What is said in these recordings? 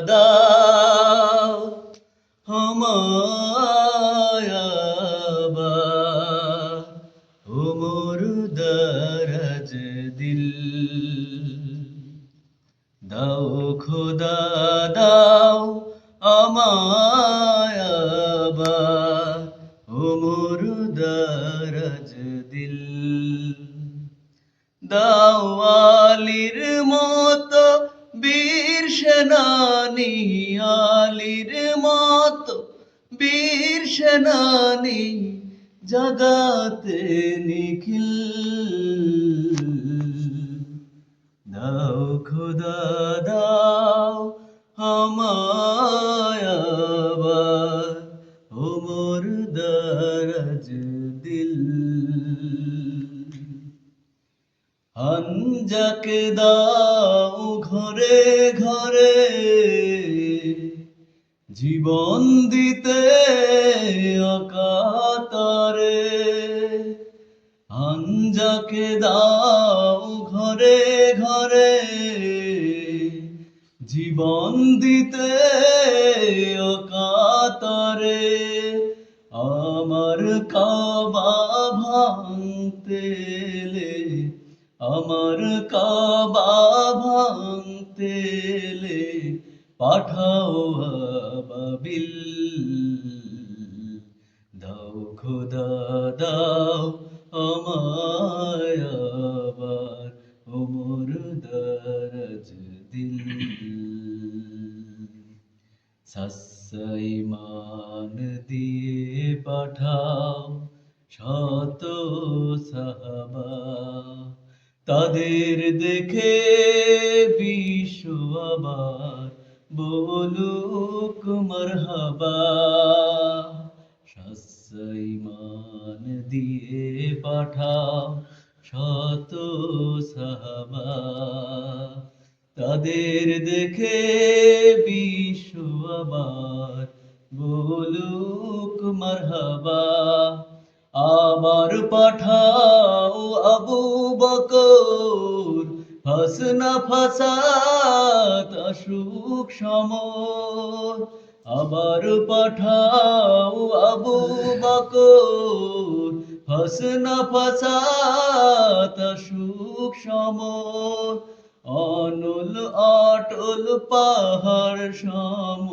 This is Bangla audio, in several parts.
দাও হমায়াবার ওমর দারাজ দিল। দাও খোদা, দাও আমায়াবার ওমর দারাজ দিল। দাওয়ালির মতো বীর সেনানি আলির মতো বীর সেনানি জগাতে নিখিল। দাও খোদা দাও আমায়াবার ওমর দারাজ দিল। আঞ্জাকে দাও ঘরে ঘরে, জীবন দিতে অকাতরে। আঞ্জাকে দাও ঘরে ঘরে, জীবন দিতে অকাতরে। আমার কাবা ভাঙতেলে আমার কাবা ভাঙতেলে পাঠাও আবাবিল দাও খোদা, দাও আমায় আবার ওমর দারাজ দিল। সাসাইমান দিয়ে পাঠাও শত সাহাবা। তাদের দেখে বিশ্ব আবার বলুক মারহাবা। সাসাইমান দিয়ে পাঠাও শত সাহাবা। তাদের দেখে বিশ্ব আবার বলুক মারহাবা। আবার পাঠাও আবু বকর। হাসনা ফাসাদ অসুখ সমর। আবার পাঠাও আবু বকর। হাসনা ফাসাদ অসুখ সমর। অনল অটল পাহাড় সম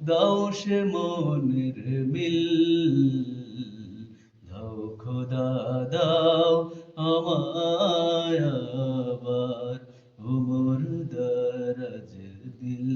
দাও সে মনের মিল। ওমর দারাজ দিল।